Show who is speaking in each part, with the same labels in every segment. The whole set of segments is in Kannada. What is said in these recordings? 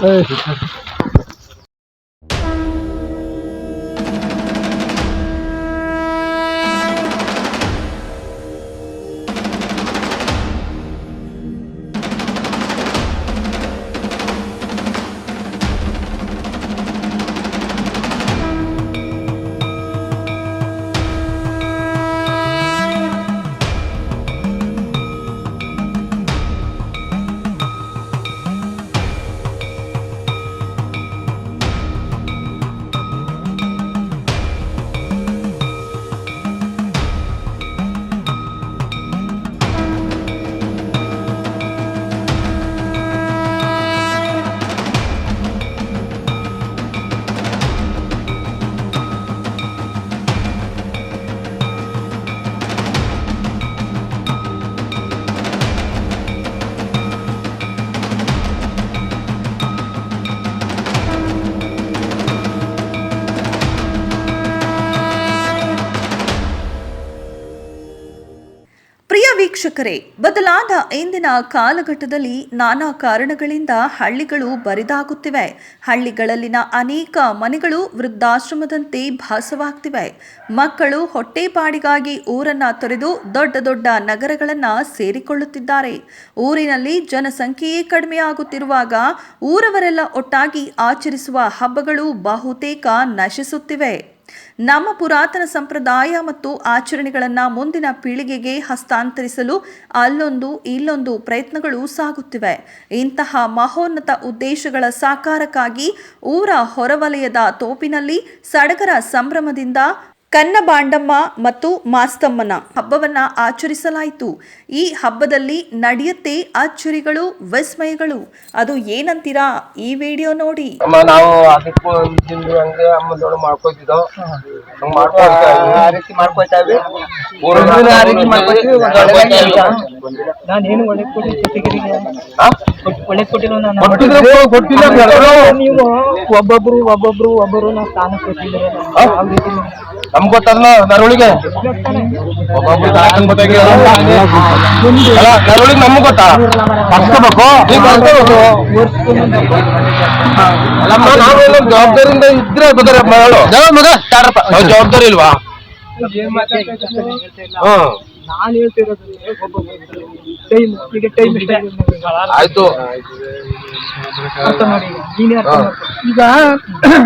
Speaker 1: 에이, ವೀಕ್ಷಕರೇ, ಬದಲಾದ ಇಂದಿನ ಕಾಲಘಟ್ಟದಲ್ಲಿ ನಾನಾ ಕಾರಣಗಳಿಂದ ಹಳ್ಳಿಗಳು ಬರಿದಾಗುತ್ತಿವೆ. ಹಳ್ಳಿಗಳಲ್ಲಿನ ಅನೇಕ ಮನೆಗಳು ವೃದ್ಧಾಶ್ರಮದಂತೆ ಭಾಸವಾಗ್ತಿವೆ. ಮಕ್ಕಳು ಹೊಟ್ಟೆಪಾಡಿಗಾಗಿ ಊರನ್ನ ತೊರೆದು ದೊಡ್ಡ ದೊಡ್ಡ ನಗರಗಳನ್ನ ಸೇರಿಕೊಳ್ಳುತ್ತಿದ್ದಾರೆ. ಊರಿನಲ್ಲಿ ಜನಸಂಖ್ಯೆಯೇ ಕಡಿಮೆಯಾಗುತ್ತಿರುವಾಗ ಊರವರೆಲ್ಲ ಒಟ್ಟಾಗಿ ಆಚರಿಸುವ ಹಬ್ಬಗಳು ಬಹುತೇಕ ನಶಿಸುತ್ತಿವೆ. ನಮ್ಮ ಪುರಾತನ ಸಂಪ್ರದಾಯ ಮತ್ತು ಆಚರಣೆಗಳನ್ನು ಮುಂದಿನ ಪೀಳಿಗೆಗೆ ಹಸ್ತಾಂತರಿಸಲು ಅಲ್ಲೊಂದು ಇಲ್ಲೊಂದು ಪ್ರಯತ್ನಗಳು ಸಾಗುತ್ತಿವೆ. ಇಂತಹ ಮಹೋನ್ನತ ಉದ್ದೇಶಗಳ ಸಾಕಾರಕ್ಕಾಗಿ ಊರ ಹೊರವಲಯದ ತೋಪಿನಲ್ಲಿ ಸಡಗರ ಸಂಭ್ರಮದಿಂದ ಕನ್ನಬಾಂಡಮ್ಮ ಮತ್ತು ಮಾಸ್ತಮ್ಮನ ಹಬ್ಬವನ್ನ ಆಚರಿಸಲಾಯಿತು. ಈ ಹಬ್ಬದಲ್ಲಿ ನಡೆಯುತ್ತೆ ಅಚ್ಚುರಿಗಳು ವಿಸ್ಮಯಗಳು. ಅದು ಏನಂತೀರಾ ಈ ವಿಡಿಯೋ ನೋಡಿ.
Speaker 2: ಅಮ್ಮ ನಾವು ಅದಕ್ಕೂ ತಿಂದು ಹಂಗೆ ಅಮ್ಮನೋಡು ಮಾಡ್ಕೊತಿದ್ದೋ ಹಂಗ್ ಮಾಡ್ಕೊಳ್ತಾ
Speaker 3: ಆ ರೀತಿ ಮಾಡ್ಕೊಳ್ತಾ ಇದ್ವಿ.
Speaker 2: ಊರಿನ
Speaker 3: ಆ ರೀತಿ ಮಾಡ್ಕೊತೀವಿ, ಒಂದ್ ಒಳ್ಳೆ ಕೆಲ್ಸ.
Speaker 4: ನಾನೇನು ಒಳ್ಳೆ ಕೊಡಿ ಜೊತೆಗಿರಿಗೆ
Speaker 2: ಹಾ?
Speaker 4: ಒಳ್ಳೆ ಕೊಟ್ಟಿಲ್ಲ ನಾನು.
Speaker 2: ಕೊಟ್ಟಿದ್ರೆ ಕೊಟ್ಟಿಲ್ಲ
Speaker 4: ನೀವು ಒಬ್ಬೊಬ್ರು ಒಬ್ಬೊಬ್ರು ಒಬ್ಬರು ನಾವು ಸ್ಥಾನ ಕೊಟ್ಟಿದ್ದೀರ
Speaker 2: ತಾಕನ್ ಗೊತ್ತಾಗಿಲ್ಲ. ಅಲ್ಲ, ನರವಳಿಗೆ ನಮ್ಗೆ ಗೊತ್ತಾ? ಕರ್ಸ್ಕೋಬೇಕು ನೀವು ಕರ್ಸ್ಕೋಬೇಕು ಅಲ್ಲಮ್ಮ ನಾವು ಜವಾಬ್ದಾರಿಯಿಂದ ಇದ್ರೆ ಬದರ ಮಗಳು ಮಗ ಜವಾಬ್ದಾರಿ ಇಲ್ವಾ? ಹ್ಮ್
Speaker 4: ನಾನು ಹೇಳ್ತಿರೋದು ಟೈಮ್ ಈಗ ಟೈಮ್ ಇಷ್ಟ
Speaker 2: ಆಯ್ತು.
Speaker 4: ಅರ್ಥ ಮಾಡಿ ಈಗ. ನೀನೇ ಅರ್ಥ
Speaker 2: ಹಾ.
Speaker 4: ಮಾಡ್ಕೊ.
Speaker 3: ಈಗ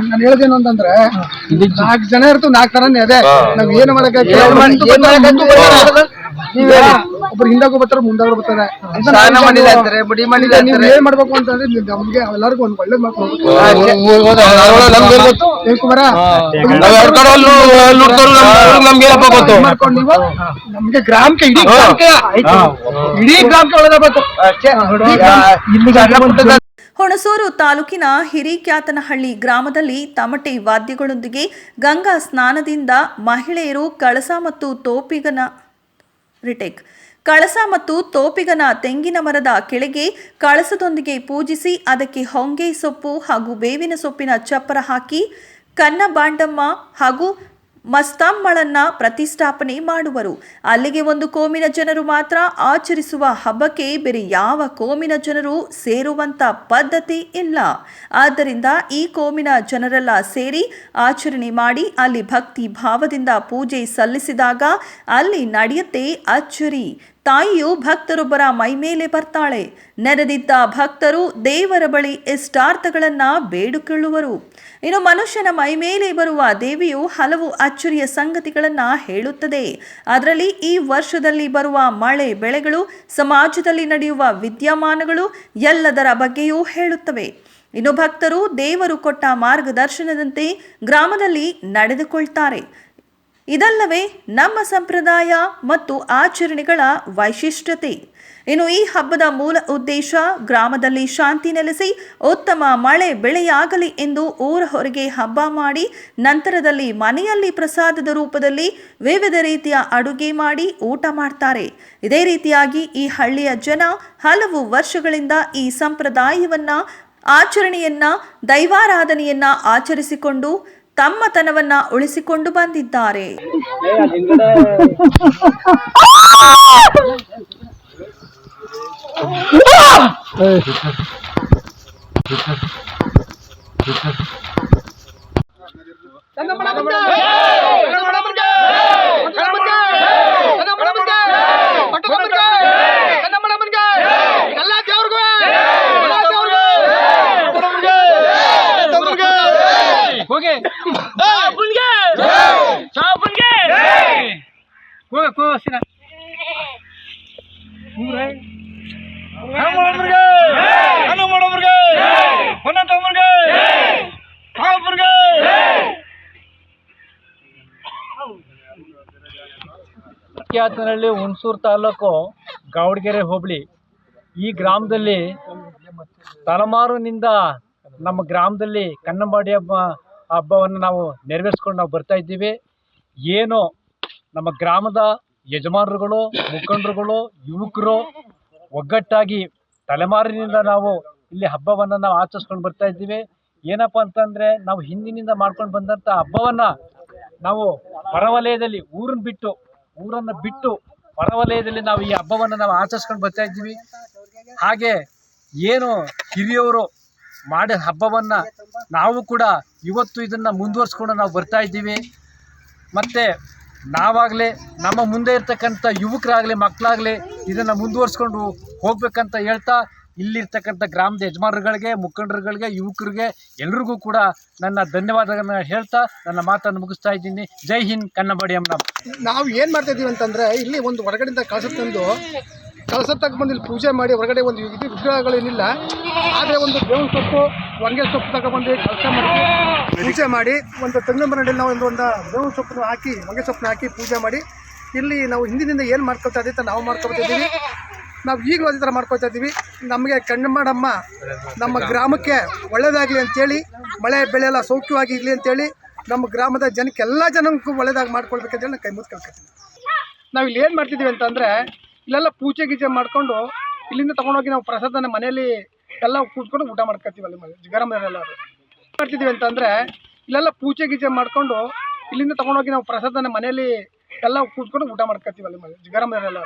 Speaker 3: ನಾನು ಹೇಳದೇನು ಅಂತಂದ್ರೆ ನಾಲ್ಕು ಜನ ಇರ್ತು ನಾಲ್ಕು ತರನೇ ಅದೇ. ನಾವ್ ಏನು ಮಾಡಕ್ಕೆ
Speaker 2: ಏನ್ ಮಾಡ್- ಏನ್ ಮಾಡಕ್ಕಾಗ್ತದೆ?
Speaker 3: ನೀವ್ ಹೇಳಿ. ಒಬ್ರು ಹಿಂದಾಗ ಬರ್ತಾರೆ ಮುಂದಾಗ ಬರ್ತಾರೆ. ಅಂತ
Speaker 2: ಸ್ನಾನ
Speaker 3: ನಾವು
Speaker 2: ಮಾಡಿಲ್ಲ ಅಂತಾರೆ,
Speaker 3: ಬುಡಿ ಮಾಡಿಲ್ಲ ನೀವು ಏನ್ ಮಾಡ್ಬೇಕು ಅಂತಂದ್ರೆ ನೀವು ನಮ್ಗೆ ಎಲ್ಲರಿಗೂ ಒಂದ್ ಒಳ್ಳೇದ್ ಮಾಡ್ಬೇಕು
Speaker 2: ನಮ್ಗೆ ಗೊತ್ತು
Speaker 3: ಏನ್ ಕುಮಾರ?
Speaker 2: ನಾವ್ ಎರಡ್ ಕಡೆ ಅಲ್ಲಿ ಅಲ್ಲಿ ನೋಡ್ತಾರೋ ನಮ್- ನಮ್ಗೆ ಏನಪ್ಪ ಗೊತ್ತು.
Speaker 3: ಮಾಡ್ಕೊಂಡು ನೀವು. ನಮ್ಗೆ ಗ್ರಾಮಕ್ಕೆ ಇಡೀ. ಗ್ರಾಮಕ್ಕೆ ಇಡೀ ಗ್ರಾಮಕ್ಕೆ ಒಳ್ಳೇದಾಗಬೇಕು.
Speaker 1: ಹುಣಸೂರು ತಾಲೂಕಿನ ಹಿರಿಕ್ಯಾತನಹಳ್ಳಿ ಗ್ರಾಮದಲ್ಲಿ ತಮಟೆ ವಾದ್ಯಗಳೊಂದಿಗೆ ಗಂಗಾ ಸ್ನಾನದಿಂದ ಮಹಿಳೆಯರು ಕಳಸ ಮತ್ತು ತೋಪಿಗನ ರಿಟೇಕ್. ಕಳಸ ಮತ್ತು ತೋಪಿಗನ ತೆಂಗಿನ ಮರದ ಕೆಳಗೆ ಕಳಸದೊಂದಿಗೆ ಪೂಜಿಸಿ ಅದಕ್ಕೆ ಹೊಂಗೆ ಸೊಪ್ಪು ಹಾಗೂ ಬೇವಿನ ಸೊಪ್ಪಿನ ಚಪ್ಪರ ಹಾಕಿ ಕನ್ನಬಾಂಡಮ್ಮ ಹಾಗೂ ಮಸ್ತಾಮ್ಮಳನ್ನ ಪ್ರತಿಷ್ಠಾಪನೆ ಮಾಡುವರು. ಅಲ್ಲಿಗೆ ಒಂದು ಕೋಮಿನ ಜನರು ಮಾತ್ರ ಆಚರಿಸುವ ಹಬ್ಬಕ್ಕೆ ಬೇರೆ ಯಾವ ಕೋಮಿನ ಜನರು ಸೇರುವಂತ ಪದ್ಧತಿ ಇಲ್ಲ. ಆದ್ದರಿಂದ ಈ ಕೋಮಿನ ಜನರೆಲ್ಲ ಸೇರಿ ಆಚರಣೆ ಮಾಡಿ ಅಲ್ಲಿ ಭಕ್ತಿ ಭಾವದಿಂದ ಪೂಜೆ ಸಲ್ಲಿಸಿದಾಗ ಅಲ್ಲಿ ನಡೆಯುತ್ತೆ ಅಚ್ಚರಿ. ತಾಯಿಯು ಭಕ್ತರೊಬ್ಬರ ಮೈಮೇಲೆ ಬರ್ತಾಳೆ. ನೆರೆದಿದ್ದ ಭಕ್ತರು ದೇವರ ಬಳಿ ಇಷ್ಟಾರ್ಥಗಳನ್ನು ಬೇಡಿಕೊಳ್ಳುವರು. ಇನ್ನು ಮನುಷ್ಯನ ಮೈಮೇಲೆ ಬರುವ ದೇವಿಯು ಹಲವು ಅಚ್ಚರಿಯ ಸಂಗತಿಗಳನ್ನು ಹೇಳುತ್ತದೆ. ಅದರಲ್ಲಿ ಈ ವರ್ಷದಲ್ಲಿ ಬರುವ ಮಳೆ ಬೆಳೆಗಳು, ಸಮಾಜದಲ್ಲಿ ನಡೆಯುವ ವಿದ್ಯಮಾನಗಳು ಎಲ್ಲದರ ಬಗ್ಗೆಯೂ ಹೇಳುತ್ತವೆ. ಇನ್ನು ಭಕ್ತರು ದೇವರು ಕೊಟ್ಟ ಮಾರ್ಗದರ್ಶನದಂತೆ ಗ್ರಾಮದಲ್ಲಿ ನಡೆದುಕೊಳ್ತಾರೆ. ಇದಲ್ಲವೇ ನಮ್ಮ ಸಂಪ್ರದಾಯ ಮತ್ತು ಆಚರಣೆಗಳ ವೈಶಿಷ್ಟ್ಯತೆ. ಇನ್ನು ಈ ಹಬ್ಬದ ಮೂಲ ಉದ್ದೇಶ ಗ್ರಾಮದಲ್ಲಿ ಶಾಂತಿ ನೆಲೆಸಿ ಉತ್ತಮ ಮಳೆ ಬೆಳೆಯಾಗಲಿ ಎಂದು ಊರ ಹೊರಗೆ ಹಬ್ಬ ಮಾಡಿ, ನಂತರದಲ್ಲಿ ಮನೆಯಲ್ಲಿ ಪ್ರಸಾದದ ರೂಪದಲ್ಲಿ ವಿವಿಧ ರೀತಿಯ ಅಡುಗೆ ಮಾಡಿ ಊಟ ಮಾಡ್ತಾರೆ. ಇದೇ ರೀತಿಯಾಗಿ ಈ ಹಳ್ಳಿಯ ಜನ ಹಲವು ವರ್ಷಗಳಿಂದ ಈ ಸಂಪ್ರದಾಯವನ್ನ ಆಚರಣೆಯನ್ನ ದೈವಾರಾಧನೆಯನ್ನ ಆಚರಿಸಿಕೊಂಡು ತಮ್ಮತನವನ್ನ ಉಳಿಸಿಕೊಂಡು ಬಂದಿದ್ದಾರೆ
Speaker 2: ಹೋಗಿ
Speaker 5: ಖ್ಯಾತನಹಳ್ಳಿ ಹುಣಸೂರು ತಾಲೂಕು ಗಾವಡಗೆರೆ ಹೋಬಳಿ. ಈ ಗ್ರಾಮದಲ್ಲಿ ತಲೆಮಾರಿನಿಂದ ನಮ್ಮ ಗ್ರಾಮದಲ್ಲಿ ಕನ್ನಂಬಾಡಿ ಹಬ್ಬ ಹಬ್ಬವನ್ನು ನಾವು ನೆರವೇರಿಸ್ಕೊಂಡು ನಾವು ಬರ್ತಾ ಇದ್ದೀವಿ. ಏನು ನಮ್ಮ ಗ್ರಾಮದ ಯಜಮಾನರುಗಳು, ಮುಖಂಡರುಗಳು, ಯುವಕರು ಒಗ್ಗಟ್ಟಾಗಿ ತಲೆಮಾರಿನಿಂದ ನಾವು ಇಲ್ಲಿ ಹಬ್ಬವನ್ನು ನಾವು ಆಚರಿಸ್ಕೊಂಡು ಬರ್ತಾ ಇದ್ದೀವಿ. ಏನಪ್ಪ ಅಂತಂದರೆ ನಾವು ಹಿಂದಿನಿಂದ ಮಾಡ್ಕೊಂಡು ಬಂದಂಥ ಹಬ್ಬವನ್ನು ನಾವು ಹೊರವಲಯದಲ್ಲಿ ಊರನ್ನ ಬಿಟ್ಟು, ಊರನ್ನು ಬಿಟ್ಟು ಹೊರವಲಯದಲ್ಲಿ ನಾವು ಈ ಹಬ್ಬವನ್ನು ನಾವು ಆಚರಿಸ್ಕೊಂಡು ಬರ್ತಾ ಇದ್ದೀವಿ. ಹಾಗೆ ಏನು ಹಿರಿಯವರು ಮಾಡಿದ ಹಬ್ಬವನ್ನು ನಾವು ಕೂಡ ಇವತ್ತು ಇದನ್ನು ಮುಂದುವರ್ಸ್ಕೊಂಡು ನಾವು ಬರ್ತಾ ಇದ್ದೀವಿ. ಮತ್ತು ನಾವಾಗಲಿ ನಮ್ಮ ಮುಂದೆ ಇರ್ತಕ್ಕಂಥ ಯುವಕರಾಗಲಿ ಮಕ್ಕಳಾಗಲಿ ಇದನ್ನು ಮುಂದುವರಿಸ್ಕೊಂಡು ಹೋಗ್ಬೇಕಂತ ಹೇಳ್ತಾ ಇಲ್ಲಿರ್ತಕ್ಕಂಥ ಗ್ರಾಮದ ಯಜಮಾನರುಗಳಿಗೆ, ಮುಖಂಡರುಗಳಿಗೆ, ಯುವಕರಿಗೆ ಎಲ್ರಿಗೂ ಕೂಡ ನನ್ನ ಧನ್ಯವಾದಗಳನ್ನು ಹೇಳ್ತಾ ನನ್ನ ಮಾತನ್ನು ಮುಗಿಸ್ತಾ ಇದ್ದೀನಿ. ಜೈ ಹಿಂದ್ ಕನ್ನಬಾಡಿ ಅಮ್ಮ
Speaker 3: ನಾವು ಏನು ಮಾಡ್ತಾ ಇದ್ದೀವಿ ಅಂತಂದ್ರೆ ಇಲ್ಲಿ ಒಂದು ಹೊರಗಡೆಯಿಂದ ಕಳಿಸ್ತಂದು ತಂದು ಕಳಸ ಬಂದು ಇಲ್ಲಿ ಪೂಜೆ ಮಾಡಿ ಹೊರಗಡೆ ಒಂದು ಇದು ವಿಗ್ರಹಗಳೇನಿಲ್ಲ. ಆದರೆ ಒಂದು ಬೇವಿನ ಸೊಪ್ಪು ಹೊಂಗೆ ಸೊಪ್ಪು ತಗೊಬಂದು ಕಳಸ ಮಾಡಿ ಪೂಜೆ ಮಾಡಿ ಒಂದು ತೆಂಗಿನ ಮರದಲ್ಲಿ ನಾವು ಒಂದು ಒಂದು ಬೇವಿನ ಸೊಪ್ಪನ್ನು ಹಾಕಿ ಹೊಂಗೆ ಸೊಪ್ಪನ್ನ ಹಾಕಿ ಪೂಜೆ ಮಾಡಿ. ಇಲ್ಲಿ ನಾವು ಹಿಂದಿನಿಂದ ಏನು ಮಾಡ್ಕೊಳ್ತಾ ಇದ್ದೀವಿ ನಾವು ಮಾಡ್ಕೊಳ್ತಾ ಇದ್ದೀವಿ. ನಾವು ಈಗಲೂ ಅದೇ ಥರ ಮಾಡ್ಕೊಳ್ತಾ ಇದ್ದೀವಿ. ನಮಗೆ ಕಣ್ಣಮ್ಮಡಮ್ಮ ನಮ್ಮ ಗ್ರಾಮಕ್ಕೆ ಒಳ್ಳೆಯದಾಗಲಿ ಅಂತೇಳಿ, ಮಳೆ ಬೆಳೆ ಎಲ್ಲ ಸೌಖ್ಯವಾಗಿ ಇರಲಿ ಅಂತೇಳಿ ನಮ್ಮ ಗ್ರಾಮದ ಜನಕ್ಕೆ ಎಲ್ಲ ಜನಕ್ಕೂ ಒಳ್ಳೆಯದಾಗಿ ಮಾಡ್ಕೊಳ್ಬೇಕಂತೇಳಿ ನಾನು ಕೈ ಮುದ್ದು ಕೇಳ್ಕೊತೀನಿ. ನಾವು ಇಲ್ಲಿ ಏನು ಮಾಡ್ತಿದ್ದೀವಿ ಅಂತಂದರೆ ಇಲ್ಲೆಲ್ಲ ಪೂಜೆ ಗೀಜೆ ಮಾಡಿಕೊಂಡು ಇಲ್ಲಿಂದ ತೊಗೊಂಡೋಗಿ ನಾವು ಪ್ರಸಾದನ ಮನೆಯಲ್ಲಿ ಎಲ್ಲ ಕೂತ್ಕೊಂಡು ಊಟ ಮಾಡ್ಕೊತೀವಿ ಅಲ್ಲಿ ಮನೆ ಗರಮನೆಲ್ಲ ಮಾಡ್ತಿದ್ದೀವಿ ಅಂತಂದರೆ ಇಲ್ಲೆಲ್ಲ ಪೂಜೆ ಗೀಜೆ ಮಾಡಿಕೊಂಡು ಇಲ್ಲಿಂದ ತೊಗೊಂಡೋಗಿ ನಾವು ಪ್ರಸಾದನ ಮನೆಯಲ್ಲಿ ಎಲ್ಲ ಕೂತ್ಕೊಂಡು ಊಟ ಮಾಡ್ಕೊತೀವಿ ಅಲ್ಲಿ ಮನೆ ಗರಮನೆಲ್ಲ